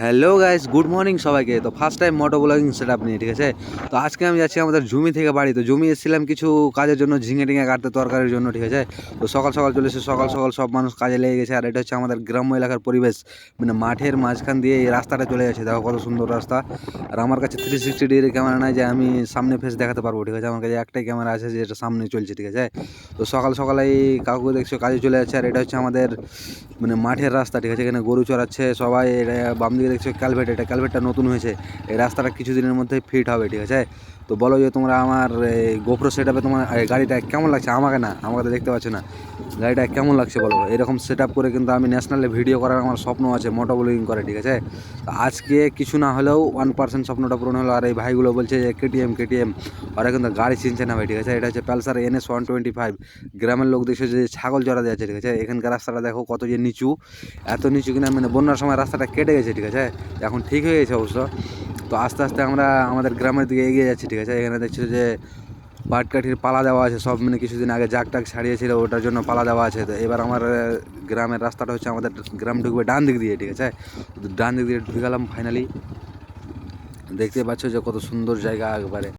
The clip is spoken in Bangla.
হ্যালো গাইস, গুড মর্নিং সবাইকে। তো first time moto blogging set up নিয়ে, ঠিক আছে? তো আজকে আমি যাচ্ছি আমাদের জমি থেকে বাড়ি। তো জমি এসেছিলাম কিছু কাজের জন্য, ঝিঙে টিঙে কাটতে, তরকারির জন্য, ঠিক আছে? তো সকাল সকাল চলে এসে সকাল সকাল সব মানুষ কাজে লেগে গেছে। আর এটা হচ্ছে আমাদের গ্রাম্য এলাকার পরিবেশ। মানে মাঠের মাঝখান দিয়ে এই রাস্তাটা চলে যাচ্ছে। দেখো কত সুন্দর রাস্তা। আর আমার কাছে থ্রি সিক্সটি ডিগ্রি ক্যামেরা নাই যে আমি সামনে ফেস দেখাতে পারব, ঠিক আছে? আমার কাছে একটাই ক্যামেরা আছে যেটা সামনে চলছে, ঠিক আছে? তো সকাল সকালে এই কাকু দেখছ, কাজে চলে যাচ্ছে। আর এটা হচ্ছে আমাদের মানে মাঠের রাস্তা, ঠিক আছে? এখানে গরু চড়াচ্ছে সবাই, এটা বাম দিকে দেখছ ক্যালভেট এটা ক্যালভেটটা নতুন হয়েছে। এই রাস্তাটা কিছুদিনের মধ্যে ফিট হবে, ঠিক আছে? তো বলো যে তোমরা আমার গোপ্রো সেট আপে তোমার গাড়িটা কেমন লাগছে? আমাকে না, আমাকে দেখতে পাচ্ছ না। গাড়িটা কেমন লাগছে বলো? এরকম সেট করে কিন্তু আমি ন্যাশনালে ভিডিও করার আমার স্বপ্ন আছে মোটো ব্লগিং করে, ঠিক আছে? আজকে কিছু না হলেও ওয়ান পার্সেন্ট স্বপ্নটা পূরণ হলো। আর এই ভাইগুলো বলছে যে কেটিএম কেটিএম ওরা কিন্তু গাড়ি চিনছে না ভাই, ঠিক আছে? এটা হচ্ছে Pulsar NS one twenty five গ্রামের লোক দেখছে যে ছাগল চড়া যাচ্ছে ঠিক আছে? এখানকার রাস্তাটা দেখো কত যে নিচু, এত নিচু কিনা মানে বন্যার সময় রাস্তাটা কেটে গেছে, ঠিক আছে? এখন ঠিক হয়ে গেছে অবশ্য। তো আস্তে আস্তে আমরা আমাদের গ্রামের দিকে এগিয়ে যাচ্ছি, ঠিক আছে? এখানে দেখছি যে পাটকাঠির পালা দেওয়া আছে, সব মানে কিছুদিন আগে জাগ টাক ছাড়িয়েছিল, ওটার জন্য পালা দেওয়া আছে। তো এবার আমার গ্রামের রাস্তাটা হচ্ছে আমাদের গ্রাম ঢুকবে ডান দিক দিয়ে, ঠিক আছে? ডান দিক দিয়ে ঢুকে গেলাম ফাইনালি দেখতে পাচ্ছ যে কত সুন্দর জায়গা একবারে।